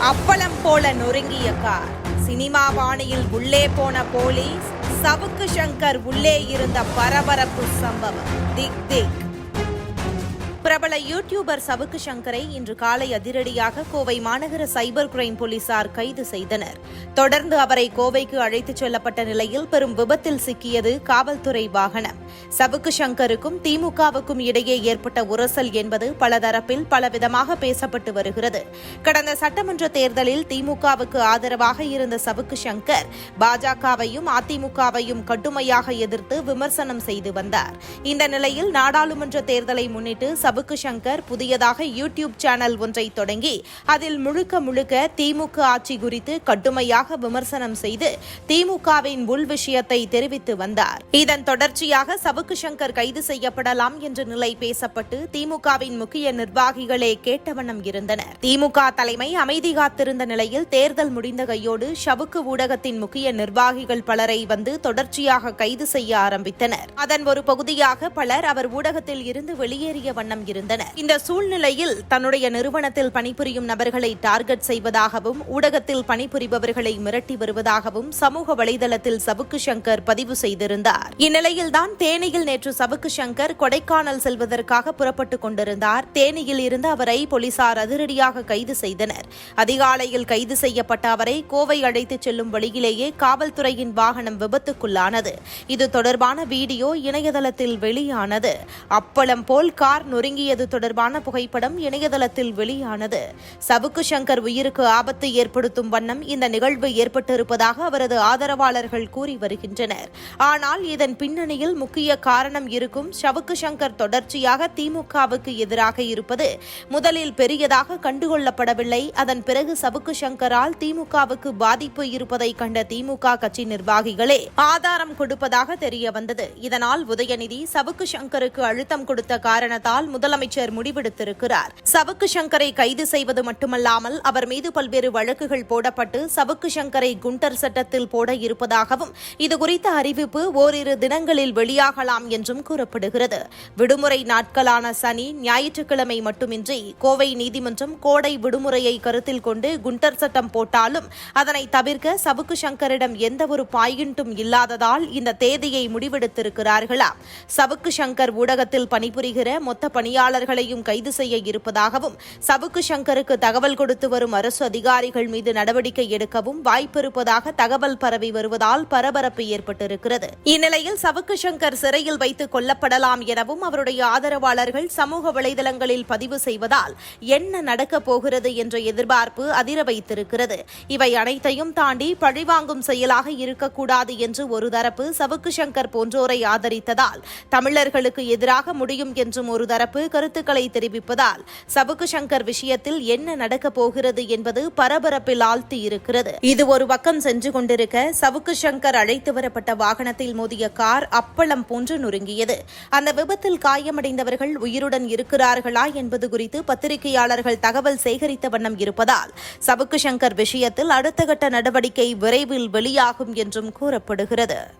அப்பளம் போல நொறுங்கிய car. Cinema பாணியில் உள்ளே போன போலீஸ் சவுக்கு சங்கர் உள்ளே இருந்த பரபரப்பு சம்பவம். திக் திக். பிரபல யூடியூபர் சவுக்கு சங்கரை இன்று காலை அதிரடியாக கோவை மாநகர சைபர் கிரைம் போலீசார் கைது செய்தனர். தொடர்ந்து அவரை கோவைக்கு அழைத்துச் செல்லப்பட்ட நிலையில் பெரும் விபத்தில் சிக்கியது காவல்துறை வாகனம். சவுக்கு சங்கருக்கும் திமுகவுக்கும் இடையே ஏற்பட்ட உரசல் என்பது பலதரப்பில் பலவிதமாக பேசப்பட்டு வருகிறது. கடந்த சட்டமன்ற தேர்தலில் திமுகவுக்கு ஆதரவாக இருந்த சவுக்கு சங்கர் பாஜகவையும் அதிமுகவையும் கடுமையாக எதிர்த்து விமர்சனம் செய்து வந்தார். இந்த நிலையில் நாடாளுமன்ற தேர்தலை முன்னிட்டு சபு சபுக்கு சங்கர் புதியதாக யூடியூப் சேனல் ஒன்றை தொடங்கி அதில் முழுக்க முழுக்க திமுக ஆட்சி குறித்து கடுமையாக விமர்சனம் செய்து திமுகவின் உள் விஷயத்தை தெரிவித்து வந்தார். இதன் தொடர்ச்சியாக சவுக்கு சங்கர் கைது செய்யப்படலாம் என்ற நிலை பேசப்பட்டு திமுகவின் முக்கிய நிர்வாகிகளே கேட்ட வண்ணம் இருந்தனர். திமுக தலைமை அமைதி காத்திருந்த நிலையில் தேர்தல் முடிந்த கையோடு ஷவுக்கு ஊடகத்தின் முக்கிய நிர்வாகிகள் பலரை வந்து தொடர்ச்சியாக கைது செய்ய ஆரம்பித்தனர். அதன் ஒரு பகுதியாக பலர் அவர் ஊடகத்தில் இருந்து வெளியேறிய வண்ணம் இருந்தனர். இந்த சூழ்நிலையில் தன்னுடைய நிறுவனத்தில் பணிபுரியும் நபர்களை டார்கெட் செய்வதாகவும் ஊடகத்தில் பணிபுரிபவர்களை மிரட்டி வருவதாகவும் சமூக வலைதளத்தில் சவுக்கு சங்கர் பதிவு செய்திருந்தார். இந்நிலையில்தான் தேனியில் நேற்று சவுக்கு சங்கர் கொடைக்கானல் செல்வதற்காக புறப்பட்டுக் கொண்டிருந்தார். தேனியில் இருந்து அவரை போலீசார் அதிரடியாக கைது செய்தனர். அதிகாலையில் கைது செய்யப்பட்ட அவரை கோவை அழைத்துச் செல்லும் வழியிலேயே காவல்துறையின் வாகனம் விபத்துக்குள்ளானது. இது தொடர்பான வீடியோ இணையதளத்தில் வெளியானது. அப்பளம் போல் கார் நொறுங்கி நொறுங்கியது தொடர்பான புகைப்படம் இணையதளத்தில் வெளியானது. சவுக்கு சங்கர் உயிருக்கு ஆபத்து ஏற்படுத்தும் வண்ணம் இந்த நிகழ்வு ஏற்பட்டிருப்பதாக அவரது ஆதரவாளர்கள் கூறி வருகின்றனர். ஆனால் இதன் பின்னணியில் முக்கிய காரணம் இருக்கும் சவுக்கு சங்கர் தொடர்ச்சியாக திமுகவுக்கு எதிராக இருப்பது முதலில் பெரியதாக கண்டுகொள்ளப்படவில்லை. அதன் பிறகு சவுக்கு சங்கரால் திமுகவுக்கு பாதிப்பு இருப்பதை கண்ட திமுக கட்சி நிர்வாகிகளே ஆதாரம் கொடுப்பதாக தெரிய வந்தது. இதனால் உதயநிதி சவுக்கு சங்கருக்கு அழுத்தம் கொடுத்த காரணத்தால் முதல் முதலமைச்சர் முடிவெடுத்திருக்கிறார். சவுக்கு சங்கரை கைது செய்வது மட்டுமல்லாமல் அவர் மீது பல்வேறு வழக்குகள் போடப்பட்டு சவுக்கு சங்கரை குண்டர் சட்டத்தில் போட இருப்பதாகவும் இதுகுறித்த அறிவிப்பு ஓரிரு தினங்களில் வெளியாகலாம் என்றும் கூறப்படுகிறது. விடுமுறை நாட்களான சனி ஞாயிற்றுக்கிழமை மட்டுமின்றி கோவை நீதிமன்றம் கோடை விடுமுறையை கருத்தில் கொண்டு குண்டர் சட்டம் போட்டாலும் அதனை தவிர்க்க சவுக்கு சங்கரிடம் எந்தவொரு பாயிண்டும் இல்லாததால் இந்த தேதியை முடிவெடுத்திருக்கிறார்களா சவுக்கு சங்கர் ஊடகத்தில் பணிபுரிகிற மொத்த பணி பணியாளர்களையும் கைது செய்ய இருப்பதாகவும் சவுக்கு சங்கருக்கு தகவல் கொடுத்து வரும் அரசு அதிகாரிகள் மீது நடவடிக்கை எடுக்கவும் வாய்ப்பிருப்பதாக தகவல் பரவி வருவதால் பரபரப்பு ஏற்பட்டிருக்கிறது. இந்நிலையில் சவுக்கு சங்கர் சிறையில் வைத்து கொல்லப்படலாம் எனவும் அவருடைய ஆதரவாளர்கள் சமூக வலைதளங்களில் பதிவு செய்வதால் என்ன நடக்கப் போகிறது என்ற எதிர்பார்ப்பு அதிர வைத்திருக்கிறது. இவை அனைத்தையும் தாண்டி பழிவாங்கும் செயலாக இருக்கக்கூடாது என்று ஒரு தரப்பு சவுக்கு சங்கர் போன்றோரை ஆதரித்ததால் தமிழர்களுக்கு எதிராக முடியும் என்றும் ஒரு தரப்பு கருத்துக்களை தெரிவிப்பதால் சபுக்கு சங்கர் விஷயத்தில் என்ன நடக்கப் போகிறது என்பது பரபரப்பில் ஆழ்த்தி இருக்கிறது இது ஒரு பக்கம் சென்று கொண்டிருக்க சவுக்கு சங்கர் அழைத்து வரப்பட்ட வாகனத்தில் மோதிய கார் அப்பளம் போன்று நொறுங்கியது. அந்த விபத்தில் காயமடைந்தவர்கள் உயிருடன் இருக்கிறார்களா என்பது குறித்து பத்திரிகையாளர்கள் தகவல் சேகரித்த வண்ணம் இருப்பதால் சவுக்கு சங்கர் விஷயத்தில் அடுத்த கட்ட நடவடிக்கை விரைவில் வெளியாகும் என்றும் கூறப்படுகிறது.